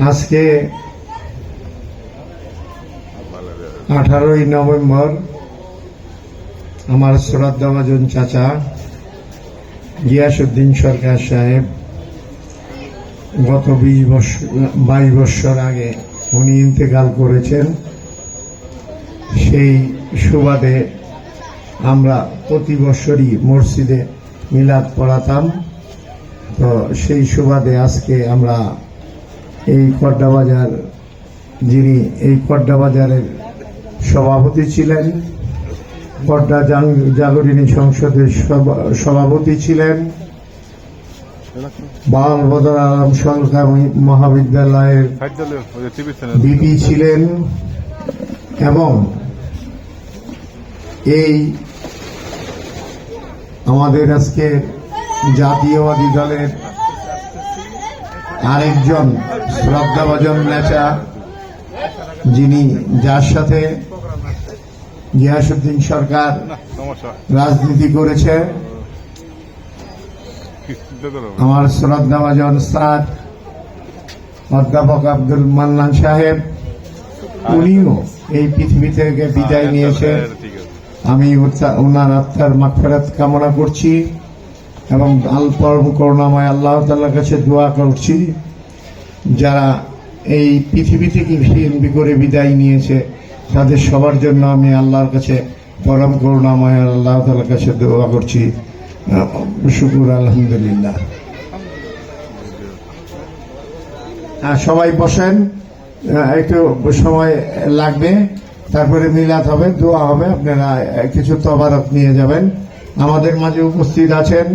আজকে আঠারোই নভেম্বর আমার শ্রদ্ধাভাজন চাচা গিয়াসুদ্দিন সরকার সাহেব গত বিশ বছর বাইশ বছর আগে উনি ইন্তেকাল করেছেন সেই সুবাদে আমরা প্রতি বছরই মসজিদে মিলাদ পড়াতাম। তো সেই সুবাদে আজকে আমরা এই কড্ডা বাজার, যিনি এই কড্ডা বাজারের সভাপতি ছিলেন কড্ডা জাং- জাগরণী সংসদের সভা- সভাপতি ছিলেন, বাল বদর আলম সরকার মহাবিদ্যালয়ের বিপি ছিলেন এবং এই আমাদের আজকে জাতীয়বাদী দলের আরেকজন শ্রদ্ধাভাজন নেতা, যিনি যার সাথে গিয়াসুদ্দিন সরকার রাজনীতি করেছে। আমার শ্রদ্ধাভাজন স্যার অধ্যাপক আব্দুল মান্নান সাহেব, উনিও এই পৃথিবী থেকে বিদায় নিয়েছে। আমি ওনার আত্মার মাগফিরাত কামনা করছি এবং আল পরম করুণাময় আল্লাহ তাল্লার কাছে দোয়া করছি। যারা এই পৃথিবী থেকে বিএনপি করে বিদায় নিয়েছে, তাদের সবার জন্য আমি আল্লাহর কাছে পরম করুণাময় আল্লাহ তাল্লার কাছে দোয়া করছি। শুকুর, আলহামদুলিল্লাহ। সবাই বসেন। একটু সময় লাগবে। তারপরে মিলাদ হবে দোয়া হবে আপনারা কিছু তবারক নিয়ে যাবেন। আমাদের মাঝে উপস্থিত আছেন